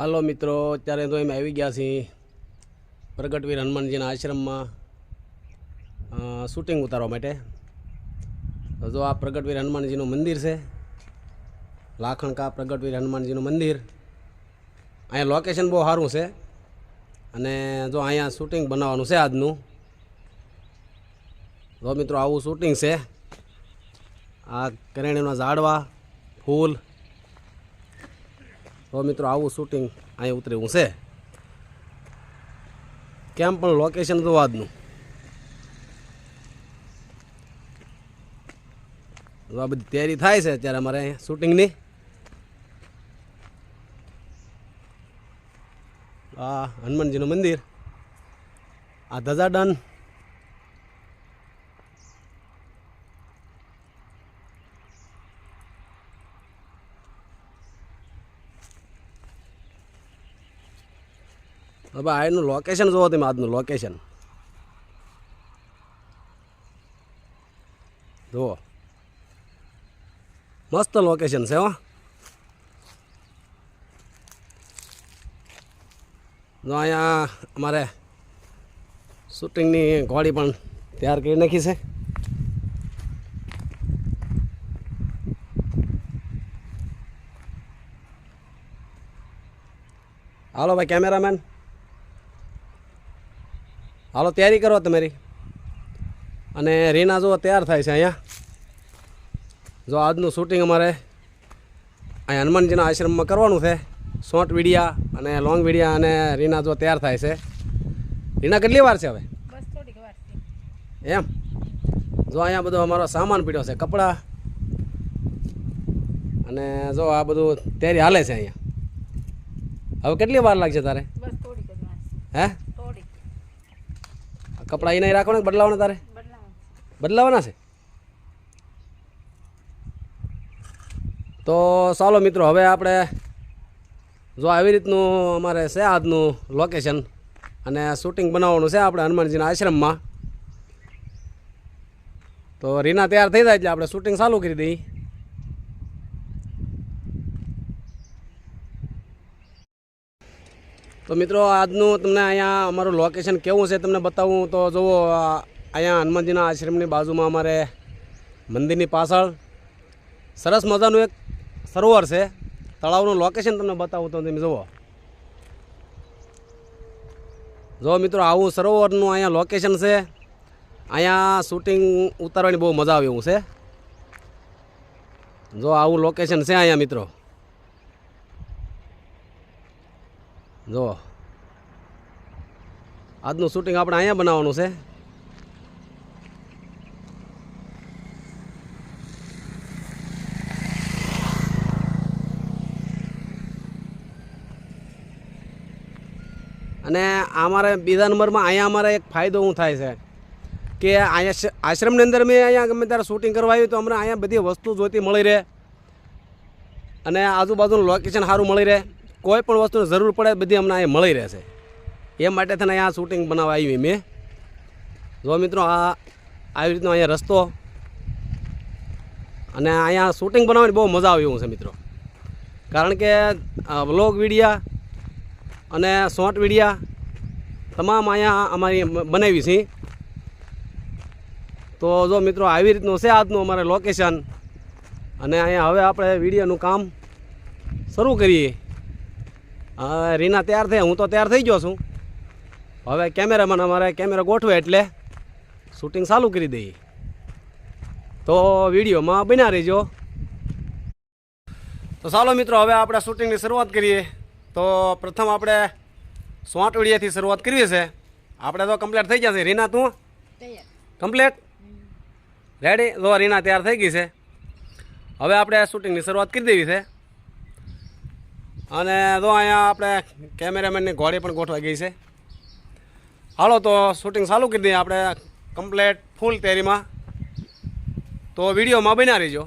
હાલો મિત્રો, અત્યારે તો એમ આવી ગયા છીએ પ્રગટવીર હનુમાનજીના આશ્રમમાં શૂટિંગ ઉતારવા માટે. જો આ પ્રગટવીર હનુમાનજીનું મંદિર છે, લાખણકા પ્રગટવીર હનુમાનજીનું મંદિર, અહીંયા લોકેશન બહુ સારું છે. અને જો અહીંયા શૂટિંગ બનાવવાનું છે આજનું, જો મિત્રો આવું શૂટિંગ છે, આ કરેણીના ઝાડવા, ફૂલ તો મિત્રો, આવું શૂટિંગ અહીં ઉતરેવું છે. કેમ પણ લોકેશન તો આજનું આ બધી તૈયારી થાય છે અત્યારે અમારે અહીંયા શૂટિંગની આ હનુમાનજીનું મંદિર. આ ધજાડન હવે આ લોકેશન જોવો તમે, આજનું લોકેશન જુઓ. મસ્ત લોકેશન છે હો. જો અહીંયા અમારે શૂટિંગની ઘોડી પણ તૈયાર કરી નાખી છે. હાલો ભાઈ કેમેરામેન હાલો તૈયારી કરો તમારી. અને રીના જો તૈયાર થાય છે અહીંયા. જો આજનું શૂટિંગ અમારે અહીંયા હનુમાનજીના આશ્રમમાં કરવાનું છે. શોર્ટ વિડીયા અને લોંગ વિડીયા અને રીના જો તૈયાર થાય છે. રીના કેટલી વાર છે હવે? એમ? જો અહીંયા બધો અમારો સામાન પીડ્યો છે કપડાં. અને જો આ બધું તૈયારી હાલે છે અહીંયા. હવે કેટલી વાર લાગશે તારે? હે? કપડાં એને રાખો ને બદલાવાના તારે? બદલાવાના છે? તો ચાલો મિત્રો, હવે આપણે જો આવી રીતનું અમારે છે આજનું લોકેશન અને શૂટિંગ બનાવવાનું છે આપણે હનુમાનજીના આશ્રમમાં. તો રીના તૈયાર થઈ જાય એટલે આપણે શૂટિંગ ચાલુ કરી દઈએ. તો મિત્રો, આજનું તમને અહીંયા અમારું લોકેશન કેવું છે તમને બતાવું. તો જુઓ અહીંયા હનુમાનજીના આશ્રમની બાજુમાં અમારે મંદિરની પાછળ. સરસ મજાનું એક સરોવર છે. તળાવનું લોકેશન તમને બતાવું તો તમે જુઓ. જો મિત્રો, આવું સરોવરનું અહીંયા લોકેશન છે. અહીંયા શૂટિંગ ઉતારવાની બહુ મજા આવે એવું છે. જો આવું લોકેશન છે અહીંયા મિત્રો. જો. આજનું શૂટિંગ આપણે અહીંયા બનાવવાનું છે. અને અમારે બીજા નંબરમાં અહીંયા અમારે એક ફાયદો શું થાય છે કે અહીંયા આશ્રમની અંદર મેં અહીંયા ગમે ત્યારે શૂટિંગ કરવા આવ્યું તો અમને અહીંયા બધી વસ્તુ જોઈતી મળી રહે. અને આજુબાજુનું લોકેશન સારું મળી રહે. કોઈ પણ વસ્તુની જરૂર પડે બધી અમને અહીંયા મળી રહેશે. એ માટે થઈને અહીંયા શૂટિંગ બનાવવા આવી મેં. જો મિત્રો, આ આવી રીતનો અહીંયા રસ્તો. અને અહીંયા શૂટિંગ બનાવવાની બહુ મજા આવી હું છે મિત્રો. કારણ કે વ્લોગ વિડીયા અને શોર્ટ વિડીયા તમામ અહીંયા અમારી બનાવી છે. તો જો મિત્રો, આવી રીતનું છે આજનું અમારે લોકેશન અને અહીંયા હવે આપણે વિડીયાનું કામ શરૂ કરીએ. હવે રીના તૈયાર થઈ હું તો તૈયાર થઈ ગયો છું. હવે કેમેરામેન અમારે કેમેરા ગોઠવે એટલે શૂટિંગ ચાલુ કરી દઈએ. તો વિડીયોમાં બન્યા રહેજો. તો ચાલો મિત્રો હવે આપણે શૂટિંગની શરૂઆત કરીએ. તો પ્રથમ આપણે સોંટ વિડીયાથી શરૂઆત કરવી છે. આપણે તો કમ્પ્લીટ થઈ જશે રીના તું? કમ્પ્લીટ? રેડી? તો રીના તૈયાર થઈ ગઈ છે. હવે આપણે શૂટિંગની શરૂઆત કરી દેવી છે. અને તો અહીંયા આપણે કેમેરામેનની ઘોડી પણ ગોઠવાઈ ગઈ છે. હાલો તો શૂટિંગ ચાલુ કરી દઈએ આપણે કમ્પ્લેટ ફૂલ તૈયારીમાં. તો વિડીયોમાં બનાવી રહીજો.